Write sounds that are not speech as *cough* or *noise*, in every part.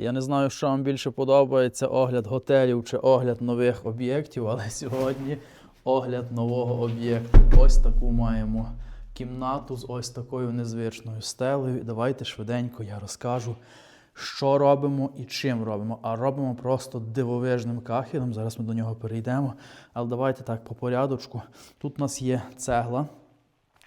Я не знаю, що вам більше подобається: огляд готелів чи огляд нових об'єктів, але сьогодні огляд нового об'єкту. Ось таку маємо кімнату з ось такою незвичною стелею. І Давайте швиденько я розкажу, що робимо і чим робимо. А робимо просто дивовижним кахелем. Зараз ми до нього перейдемо. Але давайте так по порядочку. Тут у нас є цегла,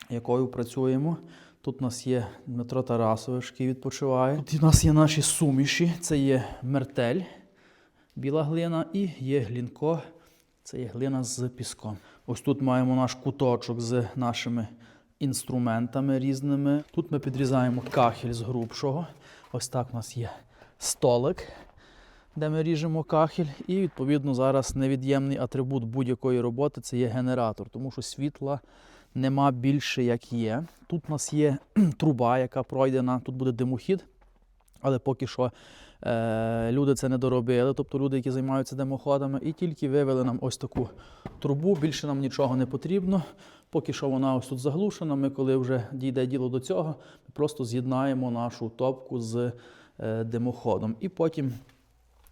якою працюємо. Тут у нас є Дмитро Тарасович, який відпочиває. Тут у нас є наші суміші. Це є мертель, біла глина, і є глінко. Це є глина з піском. Ось тут маємо наш куточок з нашими інструментами різними. Тут ми підрізаємо кахель з грубшого. Ось так у нас є столик, де ми ріжемо кахель. І відповідно зараз невід'ємний атрибут будь-якої роботи це є генератор, тому що світла нема більше як є. Тут у нас є *clears throat* труба, яка пройдена, тут буде димохід. Але поки що е, люди це не доробили, тобто люди, які займаються димоходами, і тільки вивели нам ось таку трубу. Більше нам нічого не потрібно. Поки що вона ось тут заглушена. Ми, коли вже дійде діло до цього, ми просто з'єднаємо нашу топку з е, димоходом. І потім,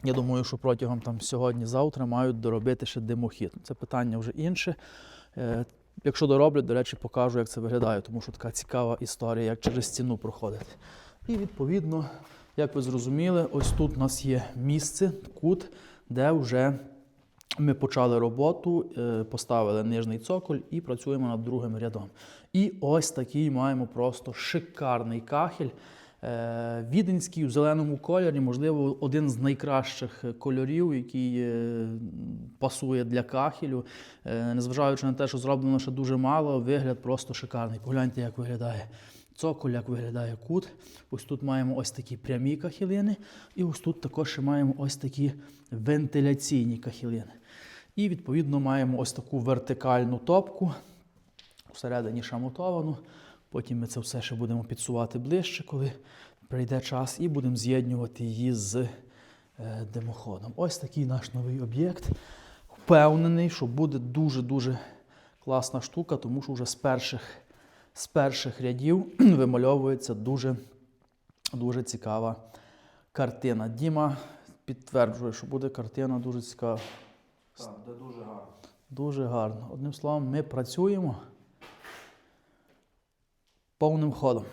я думаю, що протягом там сьогодні-завтра мають доробити ще димохід. Це питання вже інше. Якщо дороблять, до речі, покажу, як це виглядає, тому що така цікава історія, як через стіну проходити. І відповідно, як ви зрозуміли, ось тут у нас є місце, кут, де вже ми почали роботу, е, поставили нижній цоколь і працюємо над другим рядом. І ось такий маємо просто шикарний кахель. Е, Віденський у зеленому кольорі, можливо, один з найкращих кольорів, який е, пасує для кахелю. Е, Незважаючи на те, що зроблено ще дуже мало, вигляд просто шикарний. Погляньте, як виглядає цоколь, як виглядає кут. Ось тут маємо ось такі прямі кахілини, і ось тут також маємо ось такі вентиляційні кахілини. І відповідно маємо ось таку вертикальну топку, всередині шамотовану. Потім ми це все ще будемо підсувати ближче, коли прийде час, і будемо з'єднувати її з е, димоходом. Ось такий наш новий об'єкт. Впевнений, що буде дуже-дуже класна штука, тому що вже з перших, з перших рядів *clears throat* вимальовується дуже, дуже цікава картина. Діма підтверджує, що буде картина дуже цікава. Так, де дуже гарно. Дуже гарно. Одним словом, ми працюємо повним ходом.